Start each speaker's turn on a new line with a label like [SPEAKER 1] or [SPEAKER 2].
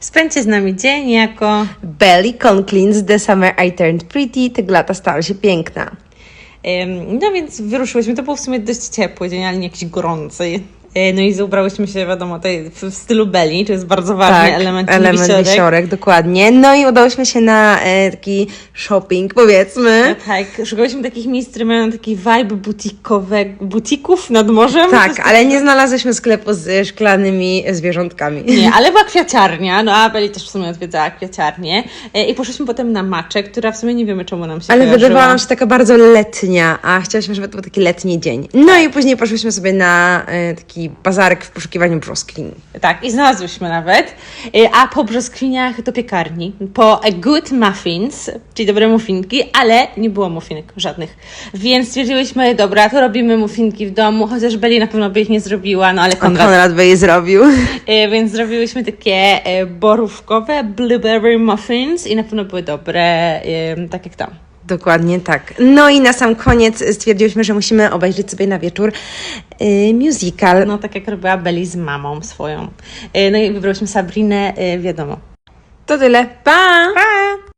[SPEAKER 1] Spędźcie z nami dzień jako...
[SPEAKER 2] Belly Concleans The Summer I Turned Pretty, te lata stała się piękna.
[SPEAKER 1] No więc wyruszyłyśmy, to był w sumie dość ciepły dzień, ale nie jakiś gorący. E, No i ubrałyśmy się, wiadomo, tej, w stylu belly, to jest bardzo ważny element,
[SPEAKER 2] Tak, element
[SPEAKER 1] wisiorek.
[SPEAKER 2] wisiorek, dokładnie. No i udałyśmy się na e, taki shopping, powiedzmy.
[SPEAKER 1] Tak, szukałyśmy takich miejsc, które mają taki vibe butikowego, butików nad morzem.
[SPEAKER 2] Tak, ale nie znalazłyśmy sklepu z szklanymi zwierzątkami.
[SPEAKER 1] Nie, ale była kwiaciarnia, no a Beli też w sumie odwiedzała kwiaciarnię E, i poszliśmy potem na maczę, która w sumie nie wiemy czemu nam się
[SPEAKER 2] Ale
[SPEAKER 1] kojarzyła.
[SPEAKER 2] wydawała nam się taka bardzo letnia, a chciałyśmy, żeby to był taki letni dzień. No i później poszłyśmy sobie na e, taki bazarek w poszukiwaniu brzoskwiń.
[SPEAKER 1] Tak, i znalazłyśmy nawet. E, A po brzoskwiniach do piekarni, po Good Muffins, czyli dobre muffinki, ale nie było muffinek żadnych. Więc stwierdziłyśmy, dobra, to robimy muffinki w domu, chociaż Beli na pewno by ich nie zrobiła, no ale Konrad.
[SPEAKER 2] Konrad by je zrobił.
[SPEAKER 1] E, Więc zrobiłyśmy takie e, borówkowe blueberry muffins i na pewno były dobre, tak jak tam.
[SPEAKER 2] Dokładnie tak. No i na sam koniec stwierdziłyśmy, że musimy obejrzeć sobie na wieczór y, musical.
[SPEAKER 1] No tak jak robiła Beli z mamą swoją. E, No i wybrałyśmy Sabrinę, e, wiadomo.
[SPEAKER 2] To tyle. Pa!
[SPEAKER 1] Pa!